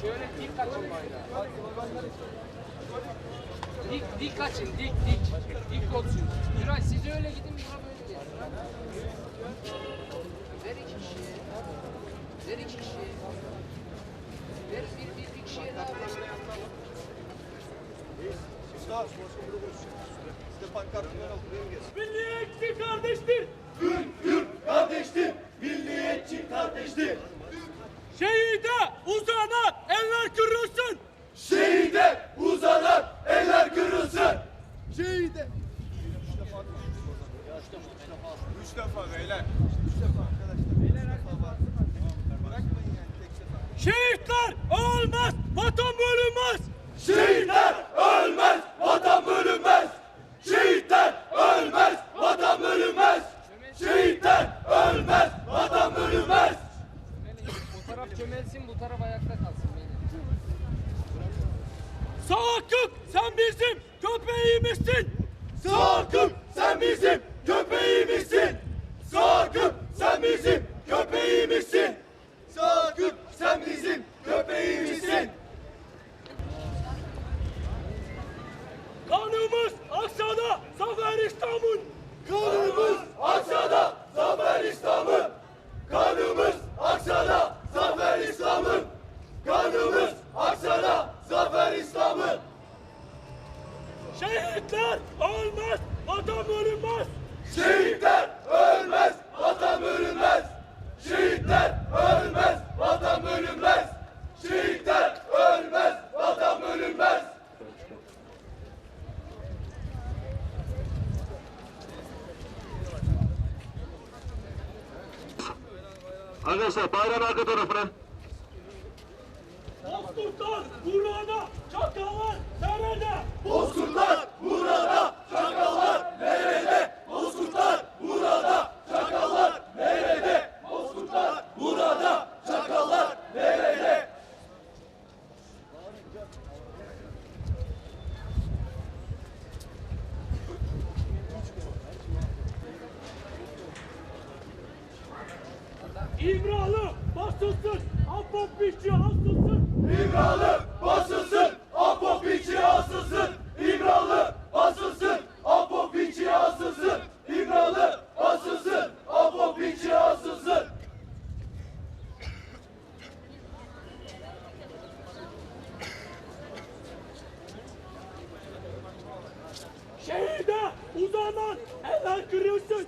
Şöyle dik kaçın bayrağı. Dik, dik kaçın, dik, dik. Dik olsun. Güray siz öyle gidin, buna böyle gelin. Ver iki kişiye. Ver iki kişiye. Ver bir, bir, bir kişiye daha ver. Sağ ol, başka bir olsun. Siz de pankartından al, buraya mı gelsin? Milliyetçi kardeştir. Kardeştir, milliyetçi kardeştir. Şehide uzanan eller kırılsın. Şehide uzanan eller kırılsın. Şehide. Üç defa Üç defa beyler. Üç defa arkadaşlar. Beyler defa. Bırakmayın yani tek sefer. Şehitler olmaz, vatan bölünmez. Şehitler ölmez, vatan bölünmez. Şehitler ölmez, vatan bölünmez. Şehitler ölmez, vatan bölünmez. Bu taraf çömelsin, bu taraf ayakta Sakıp sen bizim köpeğimizsin. Sakıp sen bizim köpeğimizsin. Sakıp sen bizim köpeğimizsin. Sakıp sen bizim köpeğimizsin. Kanımız aksada, zafer İstanbul. Kanımız aksada, zafer İslam'ın. Kanımız aksada, zafer İslam'ın. Kanımız aksada, zafer İslam'ın. Şehitler olmaz, vatan bölünmez. Şehitler ölmez, vatan bölünmez. Şehitler ölmez, vatan bölünmez. Şehitler ölmez, vatan bölünmez. Arkadaşlar bayrağın arka tarafına. Bozkurtlar burada, çakallar nerede? Bozkurtlar burada, çakallar nerede? Bozkurtlar burada, çakallar nerede? Bozkurtlar burada, çakallar nerede? İmralı basılsın, Abbas Bişçi asılsın. İmralı basılsın, Apo piçi asılsın. İmralı basılsın, Apo piçi asılsın. İmralı basılsın, Apo piçi asılsın. Şehide uzanan eller kırılsın.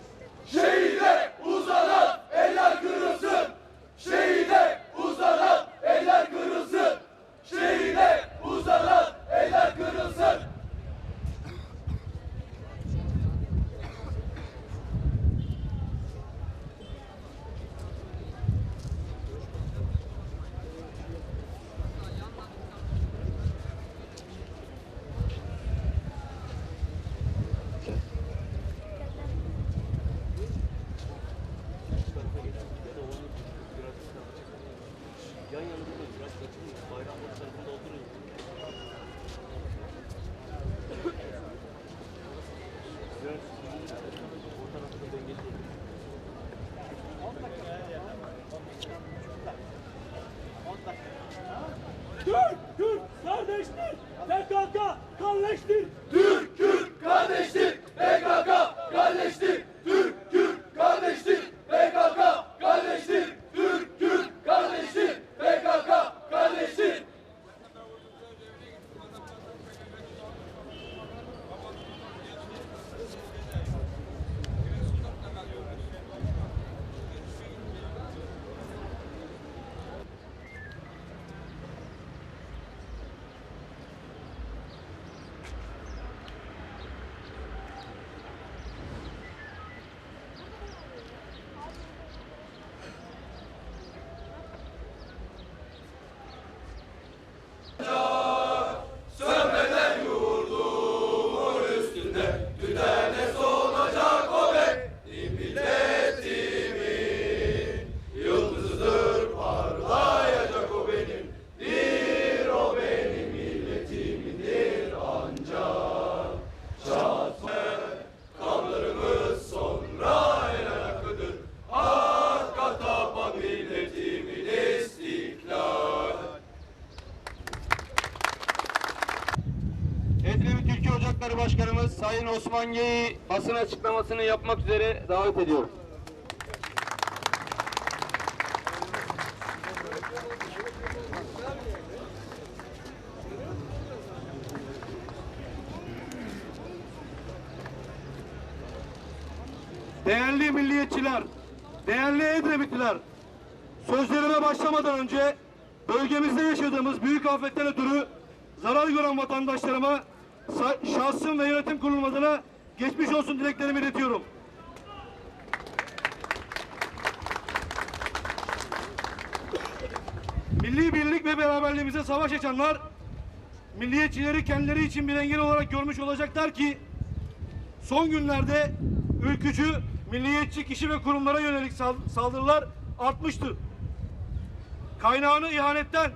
Osman Gey'i basın açıklamasını yapmak üzere davet ediyorum. Değerli milliyetçiler, değerli Edremitliler, sözlerime başlamadan önce bölgemizde yaşadığımız büyük afetten ötürü zarar gören vatandaşlarıma şahsım ve yönetim kurulum adına geçmiş olsun dileklerimi iletiyorum. Milli birlik ve beraberliğimize savaş açanlar milliyetçileri kendileri için bir engel olarak görmüş olacaklar ki son günlerde ülkücü, milliyetçi kişi ve kurumlara yönelik sal- saldırılar artmıştır. Kaynağını ihanetten,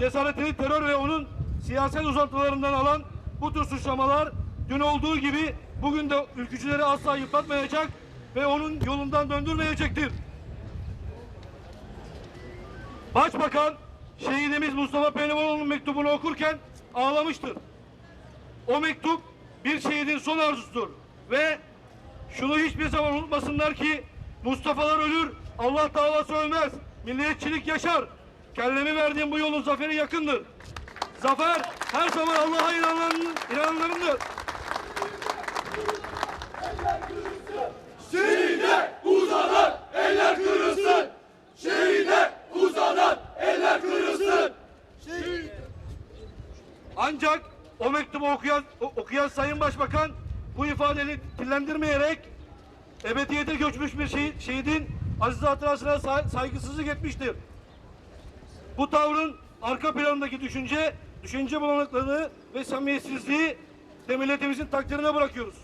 cesaretini terör ve onun siyaset uzantılarından alan bu tür suçlamalar dün olduğu gibi bugün de ülkücüleri asla yıpratmayacak ve onun yolundan döndürmeyecektir. Başbakan şehidimiz Mustafa Pehlivanoğlu'nun mektubunu okurken ağlamıştır. O mektup bir şehidin son arzusudur. Ve şunu hiçbir zaman unutmasınlar ki Mustafa'lar ölür, Allah davası ölmez. Milliyetçilik yaşar. Kellemi verdiğim bu yolun zaferi yakındır. Zafer her zaman Allah'a inananların, inananlarındır. Şehide uzanan eller kırılsın. Şehide uzanan eller kırılsın. Ancak o mektubu okuyan, okuyan Sayın Başbakan bu ifadeyi dillendirmeyerek ebediyete göçmüş bir şehit, şehidin aziz hatırasına say- saygısızlık etmiştir. Bu tavrın arka planındaki düşünce, düşünce bulanıklığını ve samimiyetsizliği de milletimizin takdirine bırakıyoruz.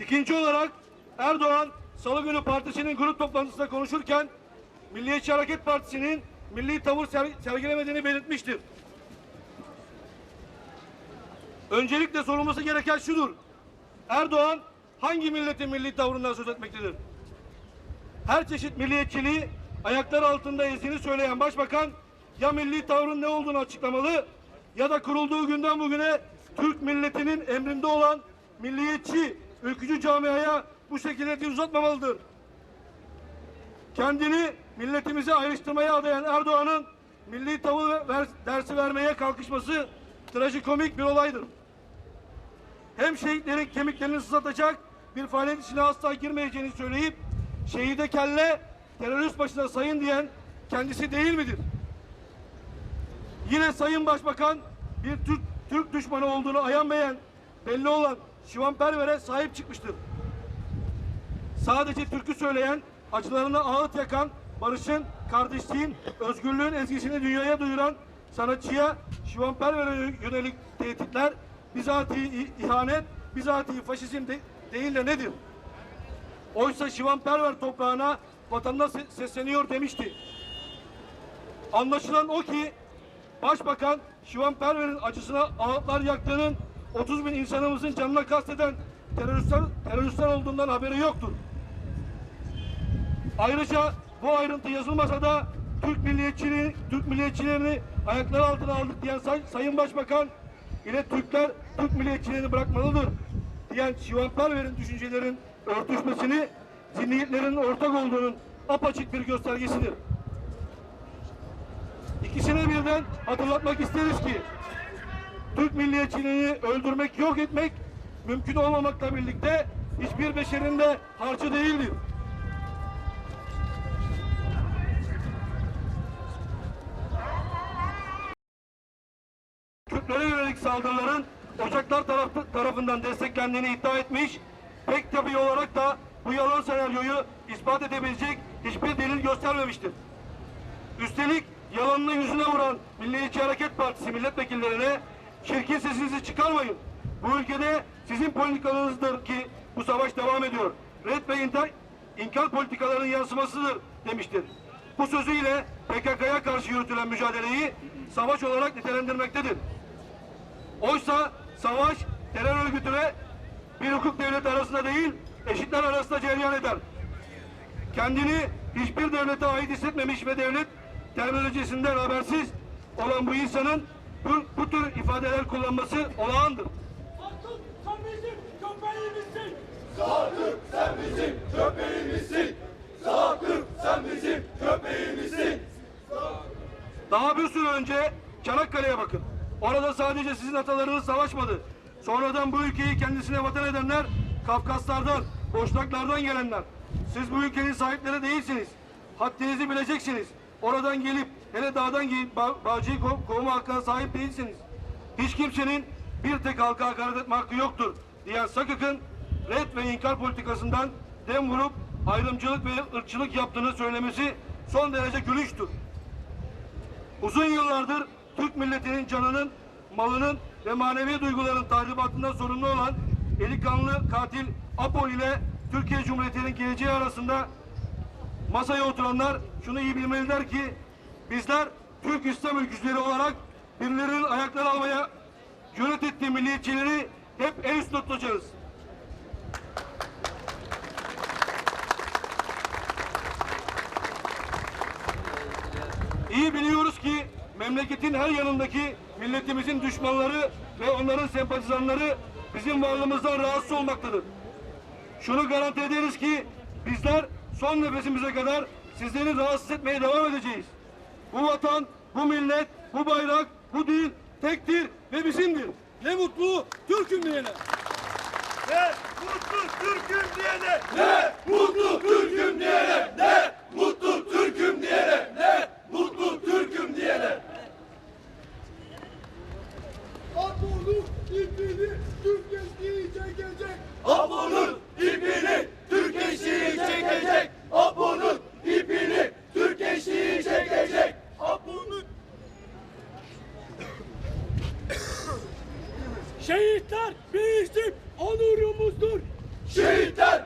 İkinci olarak Erdoğan Salı günü partisinin grup toplantısında konuşurken Milliyetçi Hareket Partisi'nin milli tavır ser- sergilemediğini belirtmiştir. Öncelikle sorulması gereken şudur. Erdoğan hangi milletin milli tavrından söz etmektedir? Her çeşit milliyetçiliği ayaklar altında ezdiğini söyleyen başbakan ya milli tavrın ne olduğunu açıklamalı ya da kurulduğu günden bugüne Türk milletinin emrinde olan milliyetçi, ülkücü camiaya bu şekilde uzatmamalıdır. Kendini milletimizi ayrıştırmaya adayan Erdoğan'ın milli tavır ver- dersi vermeye kalkışması trajikomik bir olaydır. Hem şehitlerin kemiklerini sızlatacak bir faaliyet içine asla girmeyeceğini söyleyip şehide kelle terörist başına sayın diyen kendisi değil midir? Yine Sayın Başbakan bir Türk, Türk düşmanı olduğunu ayan beyan belli olan Şivan Perver'e sahip çıkmıştır. Sadece türkü söyleyen, acılarına ağıt yakan, barışın, kardeşliğin, özgürlüğün ezgisini dünyaya duyuran sanatçıya Şivan Perver'e yönelik tehditler bizatihi ihanet, bizatihi faşizm de, değil de nedir? Oysa Şivan Perver toprağına vatandaş se- sesleniyor demişti. Anlaşılan o ki Başbakan Şivan Perver'in acısına ağıtlar yaktığının 30 bin insanımızın canına kasteden teröristler, teröristler olduğundan haberi yoktur. Ayrıca bu ayrıntı yazılmasa da Türk milliyetçiliği, Türk milliyetçilerini ayaklar altına aldık diyen say- Sayın Başbakan ile Türkler Türk milliyetçiliğini bırakmalıdır diyen Şivan Perver'in düşüncelerin örtüşmesini zihniyetlerin ortak olduğunun apaçık bir göstergesidir. İkisine birden hatırlatmak isteriz ki Türk milliyetçiliğini öldürmek, yok etmek mümkün olmamakla birlikte hiçbir beşerin de harcı değildir. Kürtlere yönelik saldırıların Ocaklar tarafı, tarafından desteklendiğini iddia etmiş, pek tabii olarak da bu yalan senaryoyu ispat edebilecek hiçbir delil göstermemiştir. Üstelik yalanını yüzüne vuran Milliyetçi Hareket Partisi milletvekillerine çirkin sesinizi çıkarmayın. Bu ülkede sizin politikanızdır ki bu savaş devam ediyor. Red ve inkar, inkar politikalarının yansımasıdır demiştir. Bu sözüyle PKK'ya karşı yürütülen mücadeleyi savaş olarak nitelendirmektedir. Oysa savaş terör örgütüne bir hukuk devleti arasında değil, eşitler arasında cereyan eder kendini hiçbir devlete ait hissetmemiş ve devlet terminolojisinden habersiz olan bu insanın bu, bu tür ifadeler kullanması olağandır. köpeğimizsin. Sakıp sen bizim köpeğimizsin. Sakıp sen bizim köpeğimizsin. Daha bir süre önce Çanakkale'ye bakın. Orada sadece sizin atalarınız savaşmadı. Sonradan bu ülkeyi kendisine vatan edenler Kafkaslardan, Boşnaklardan gelenler. Siz bu ülkenin sahipleri değilsiniz. Haddinizi bileceksiniz. Oradan gelip hele dağdan gelip ba bağcıyı ko kovma hakkına sahip değilsiniz. Hiç kimsenin bir tek halka hakaret etme hakkı yoktur diyen Sakık'ın red ve inkar politikasından dem vurup ayrımcılık ve ırkçılık yaptığını söylemesi son derece gülünçtür. Uzun yıllardır Türk milletinin canının, malının ve manevi duyguların tahribatından sorumlu olan eli kanlı katil Apo ile Türkiye Cumhuriyeti'nin geleceği arasında masaya oturanlar şunu iyi bilmeliler ki bizler Türk İslam ülkücüleri olarak birilerinin ayakları almaya cüret ettiği milliyetçileri hep el üstüne tutacağız. İyi biliyoruz ki memleketin her yanındaki milletimizin düşmanları ve onların sempatizanları bizim varlığımızdan rahatsız olmaktadır. Şunu garanti ederiz ki bizler son nefesimize kadar sizleri rahatsız etmeye devam edeceğiz. Bu vatan, bu millet, bu bayrak, bu din tektir ve bizimdir. Ne mutlu Türk'üm diyene. Ne mutlu Türk'üm diyene. Ne mutlu Türk'üm diyene. Ne mutlu Türk'üm diyene. Ne mutlu Türk'üm diyene. Apo'nun ipini Türk eşliği çekecek. Apo'nun ipini Türk eşiği çekecek. Apo'nun ipini Türk eşiği çekecek. Apo'nun Şehitler bizim onurumuzdur. Şehitler